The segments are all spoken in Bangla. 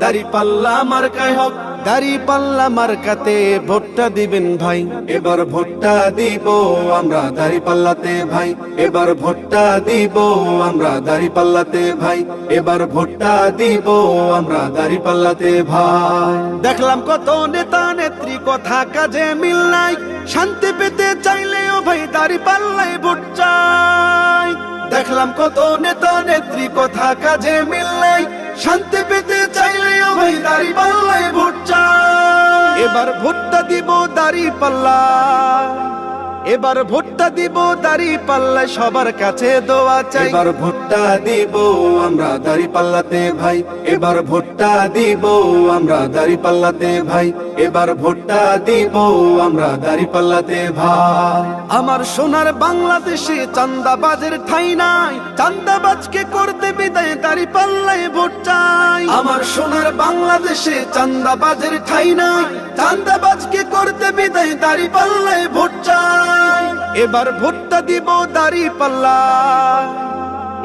দাড়ি পাল্লা আমার কায় হোক। দাড়ি পাল্লা মার্কাতে ভোটটা দিবেন ভাই। এবার ভোটটা দিব আমরা দাড়ি পাল্লাতে ভাই। এবার ভোটটা দিব আমরা দাড়ি পাল্লাতে ভাই। এবার ভোটটা দিব আমরা দাড়ি পাল্লাতে ভাই। দেখলাম কত নেতা নেত্রী কথা কাজে মিল নাই। শান্তি পেতে চাইলেও ভাই দাড়ি পাল্লাই ভোট চাই। দেখলাম কত নেতা নেত্রী কথা কাজে মিল নাই। শান্তি পেতে চাইলেও ভাই দাড়ি পাল্লাই ভোট এবার ভোটটা দিব দাড়ি পাল্লা এবার ভোটটা দিব দাড়ি পাল্লা সবার কাছে দোয়া চাই। এবার ভোটটা দিব আমরা দাড়ি পাল্লাতে ভাই। এবার ভোটটা দিব আমরা দাড়ি পাল্লাতে ভাই। এবার ভোটটা দিব আমরা দাড়ি পাল্লাতে ভাই। আমার সোনার বাংলাদেশে চান্দাবাজের ঠাই নাই। চান্দাবাজকে করতে বিদায় দাড়ি পাল্লাই ভোট চাই আমার সোনার বাংলাদেশে চান্দাবাজের ঠাই নাই। চান্দাবাজকে করতে বিদায় দাড়ি পাল্লাই ভোট চাই। এবার ভোটটা দিব দাড়ি পাল্লা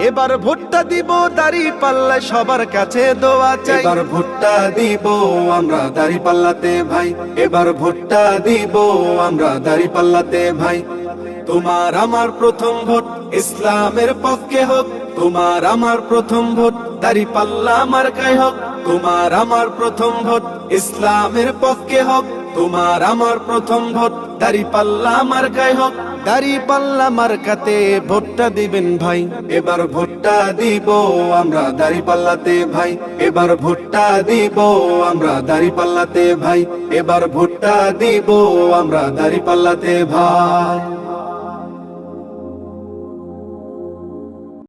এবার ভোটটা দিব দাড়ি পাল্লা সবার কাছে দোয়া চাই। এবার ভোটটা দিব আমরা দাড়ি পাল্লাতে ভাই। এবার ভোটটা দিব আমরা দাড়ি পাল্লাতে ভাই। তোমার আমার প্রথম ভোট, ইসলামের পক্ষে হোক। তোমার আমার প্রথম ভোট দাড়ি পাল্লা আমার কায় হোক। তোমার আমার প্রথম ভোট, ইসলামের পক্ষে হোক। তোমার আমার প্রথম ভোট, দাড়ি পাল্লা আমার গায়ে হোক। দাড়ি পাল্লা মার্কাতে ভোটটা দিবেন ভাই। এবার ভোটটা দিব আমরা দাড়ি পাল্লাতে ভাই। এবার ভোটটা দিব আমরা দাড়ি পাল্লাতে ভাই। এবার ভোটটা দিব আমরা দাড়ি পাল্লাতে ভাই।